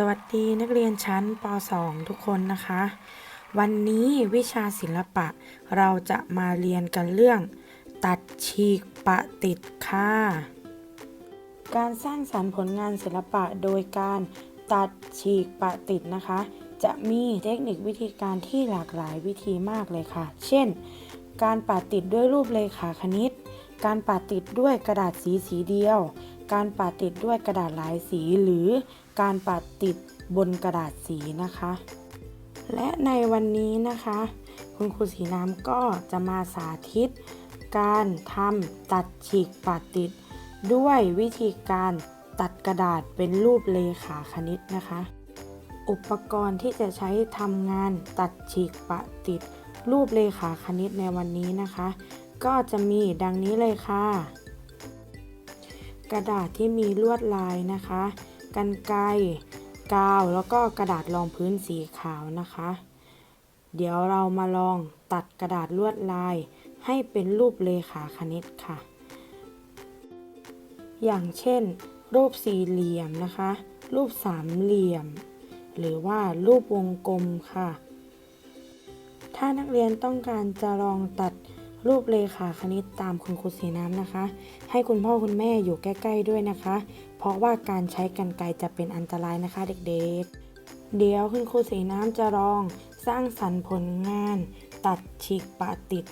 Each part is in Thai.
สวัสดีนักเรียนชั้นป .2 ทุกคนนะคะ วันนี้วิชาศิลปะเราจะมาเรียนกันเรื่อง ตัดฉีกปะติดค่ะ การสร้างสรรค์ผลงานศิลปะโดยการตัดฉีกปะติดนะคะ จะมีเทคนิควิธีการที่หลากหลายวิธีมากเลยค่ะ เช่น การปะติดด้วยรูปเลขาคณิต การปะติดด้วยกระดาษสีสีเดียว การปะติดด้วยกระดาษหลายสีหรือการปะติดบนกระดาษสีนะคะ และในวันนี้นะคะ คุณครูสีน้ำก็จะมาสาธิต การทำตัดฉีกปะติด ด้วยวิธีการตัดกระดาษเป็นรูปเลขาคณิตนะคะ อุปกรณ์ที่จะใช้ทำงานตัดฉีกปะติด รูปเลขาคณิตในวันนี้นะคะ ก็จะมีดังนี้เลยค่ะ กระดาษที่มีลวดลายนะคะกันไกรกาวแล้วก็กระดาษรองพื้นสีขาวนะคะ เดี๋ยวเรามาลองตัดกระดาษลวดลาย ให้เป็นรูปเลขาคณิตค่ะ อย่างเช่น รูปสี่เหลี่ยมนะคะ รูปสามเหลี่ยม หรือว่ารูปวงกลมค่ะ ถ้านักเรียนต้องการจะลองตัด รูปเลขาคณิตตามคุณครูสีน้ำนะคะ ให้คุณพ่อคุณแม่อยู่ใกล้ ๆด้วยนะคะ เพราะว่าการใช้กรรไกรจะเป็นอันตรายนะคะเด็กๆ เดี๋ยวคุณครูสีน้ำจะลองสร้างสรรค์ผลงาน ตัดฉีกปะติด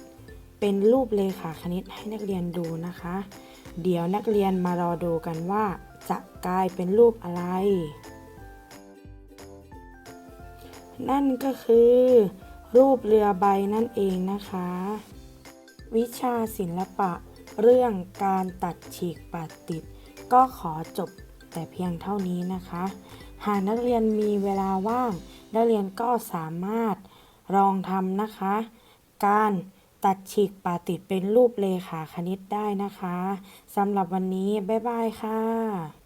เป็นรูปเลขาคณิตให้นักเรียนดูนะคะ เดี๋ยวนักเรียนมารอดูกันว่า จะกลายเป็นรูปอะไร นั่นก็คือ รูปเรือใบนั่นเองนะคะ วิชาศิลปะ เรื่องการตัดฉีกปาติด ก็ขอจบแต่เพียงเท่านี้นะคะ หากนักเรียนมีเวลาว่าง นักเรียนก็สามารถลองทำนะคะ การตัดฉีกปาติดเป็นรูปเลขาคณิตได้นะคะสำหรับวันนี้ บ๊ายบายค่ะ